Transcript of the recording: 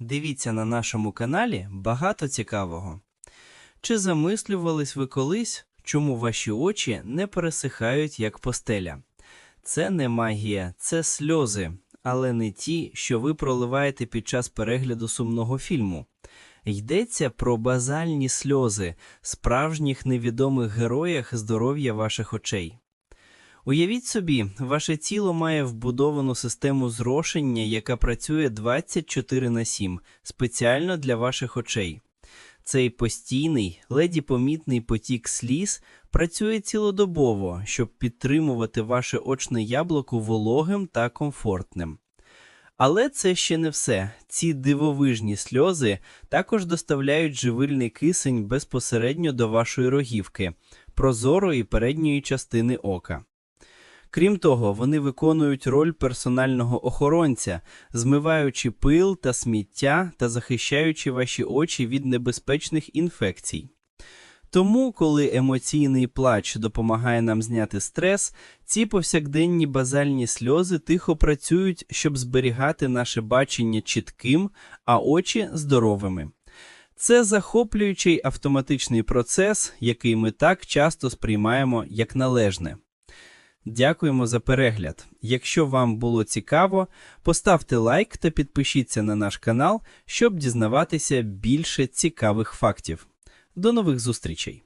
Дивіться на нашому каналі багато цікавого. Чи замислювались ви колись, чому ваші очі не пересихають як постеля? Це не магія, це сльози, але не ті, що ви проливаєте під час перегляду сумного фільму. Йдеться про базальні сльози, справжніх невідомих героях здоров'я ваших очей. Уявіть собі, ваше тіло має вбудовану систему зрошення, яка працює 24 на 7, спеціально для ваших очей. Цей постійний, леді помітний потік сліз працює цілодобово, щоб підтримувати ваше очне яблуко вологим та комфортним. Але це ще не все. Ці дивовижні сльози також доставляють живильний кисень безпосередньо до вашої рогівки, прозорої передньої частини ока. Крім того, вони виконують роль персонального охоронця, змиваючи пил та сміття та захищаючи ваші очі від небезпечних інфекцій. Тому, коли емоційний плач допомагає нам зняти стрес, ці повсякденні базальні сльози тихо працюють, щоб зберігати наше бачення чітким, а очі здоровими. Це захоплюючий автоматичний процес, який ми так часто сприймаємо як належне. Дякуємо за перегляд. Якщо вам було цікаво, поставте лайк та підпишіться на наш канал, щоб дізнаватися більше цікавих фактів. До нових зустрічей!